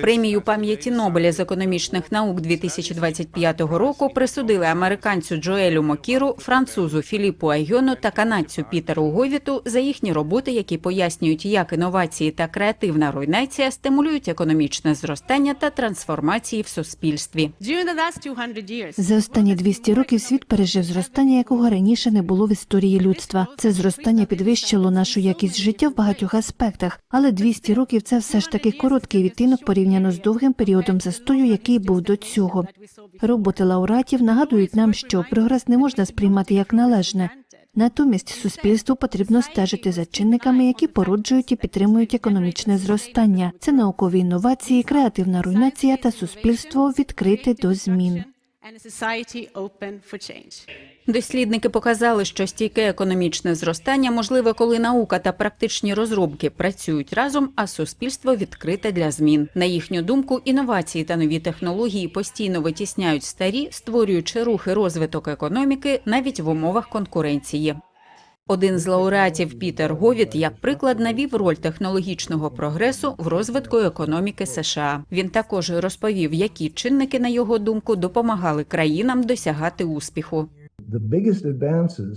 Премію пам'яті Нобеля з економічних наук 2025 року присудили американцю Джоелю Мокіру, французу Філіпу Айгьону та канадцю Пітеру Говіту за їхні роботи, які пояснюють, як інновації та креативна руйнація стимулюють економічне зростання та трансформації в суспільстві. During the last 200 years, За останні 200 років світ пережив зростання, якого раніше не було в історії людства. Це зростання підвищило нашу якість життя в багатьох аспектах, але 200 років це все ж таки короткий відтинок порівняно з довгим періодом застою, який був до цього. Роботи лауреатів нагадують нам, що прогрес не можна сприймати як належне. Натомість суспільству потрібно стежити за чинниками, які породжують і підтримують економічне зростання. Це наукові інновації, креативна руйнація та суспільство відкрите до змін. Дослідники показали, що стійке економічне зростання можливе, коли наука та практичні розробки працюють разом, а суспільство відкрите для змін. На їхню думку, інновації та нові технології постійно витісняють старі, створюючи рухи розвиток економіки навіть в умовах конкуренції. Один з лауреатів Пітер Говіт, як приклад, навів роль технологічного прогресу в розвитку економіки США. Він також розповів, які чинники, на його думку, допомагали країнам досягати успіху.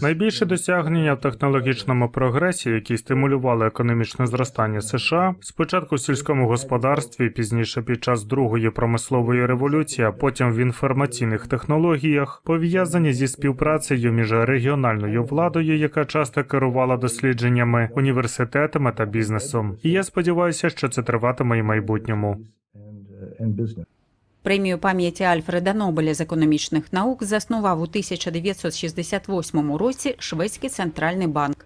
Найбільше досягнення в технологічному прогресі, які стимулювали економічне зростання США, спочатку в сільському господарстві, пізніше під час другої промислової революції, а потім в інформаційних технологіях, пов'язані зі співпрацею між регіональною владою, яка часто керувала дослідженнями, університетами та бізнесом. І я сподіваюся, що це триватиме і в майбутньому. Премію пам'яті Альфреда Нобеля з економічних наук заснував у 1968 році Шведський центральний банк.